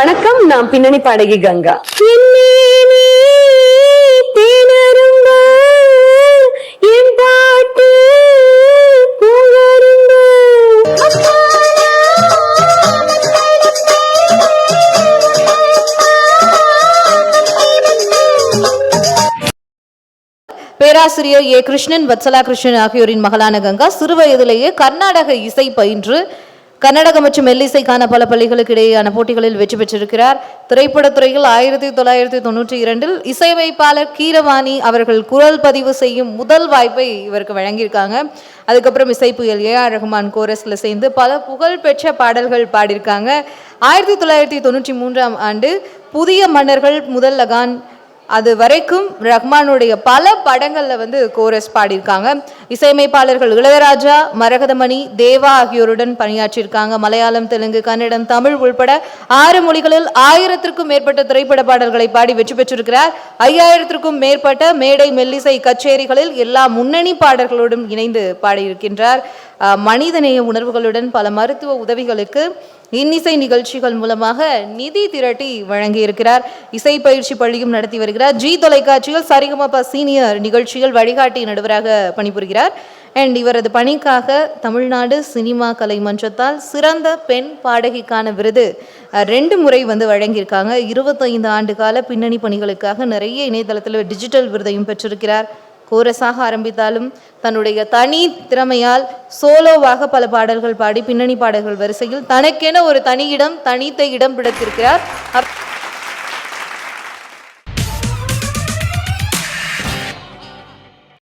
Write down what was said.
வணக்கம் நான் பின்னணி பாடகி கங்கா. பேராசிரியர் ஏ. கிருஷ்ணன் வத்சலா கிருஷ்ணன் ஆகியோரின் மகளான கங்கா சிறுவயதிலேயே கர்நாடக இசை பயின்று கர்நாடக மற்றும் மெல்லிசைக்கான பல பள்ளிகளுக்கு இடையேயான போட்டிகளில் வெற்றி பெற்றிருக்கிறார். திரைப்படத்துறையில் ஆயிரத்தி தொள்ளாயிரத்தி தொண்ணூற்றி இரண்டில் இசையமைப்பாளர் கீரவாணி அவர்கள் குரல் பதிவு செய்யும் முதல் வாய்ப்பை இவருக்கு வழங்கியிருக்காங்க. அதுக்கப்புறம் இசை புயல் ஏ ஆர் ரஹ்மான் கோரஸில் சேர்ந்து பல புகழ்பெற்ற பாடல்கள் பாடியிருக்காங்க. ஆயிரத்தி தொள்ளாயிரத்தி தொண்ணூற்றி மூன்றாம் ஆண்டு புதிய மன்னர்கள் முதல் லகான் அது வரைக்கும் ரஹ்மானுடைய பல படங்களில் வந்து கோரஸ் பாடியிருக்காங்க. இசையமைப்பாளர்கள் இளையராஜா மரகதமணி தேவா ஆகியோருடன் பணியாற்றியிருக்காங்க. மலையாளம் தெலுங்கு கன்னடம் தமிழ் உள்பட ஆறு மொழிகளில் ஆயிரத்திற்கும் மேற்பட்ட திரைப்பட பாடல்களை பாடி வெற்றி பெற்றிருக்கிறார். ஐயாயிரத்திற்கும் மேற்பட்ட மேடை மெல்லிசை கச்சேரிகளில் எல்லா முன்னணி பாடல்களோடும் இணைந்து பாடியிருக்கின்றார். மனிதநேய உணர்வுகளுடன் பல மருத்துவ உதவிகளுக்கு இன்னிசை நிகழ்ச்சிகள் மூலமாக நிதி திரட்டி வழங்கியிருக்கிறார். இசை பயிற்சி பள்ளியும் நடத்தி வருகிறார். ஜி தொலைக்காட்சியில் சரிகமபா சீனியர் நிகழ்ச்சிகள் வழிகாட்டி நடுவராக பணிபுரிகிறார். அண்ட் இவரது பணிக்காக தமிழ்நாடு சினிமா கலை மன்றத்தால் சிறந்த பெண் பாடகிக்கான விருது ரெண்டு முறை வந்து வழங்கியிருக்காங்க. இருபத்தைந்து ஆண்டு கால பின்னணி பணிகளுக்காக நிறைய இணையதளத்தில் டிஜிட்டல் விருதையும் பெற்றிருக்கிறார். கோரஸாக ஆரம்பித்தாலும் தன்னுடைய தனி திறமையால் சோலோவாக பல பாடல்கள் பாடி பின்னணி பாடல்கள் வரிசையில் தனக்கென ஒரு தனி இடம் தனித்த இடம் பிடித்திருக்கிறார். அப்-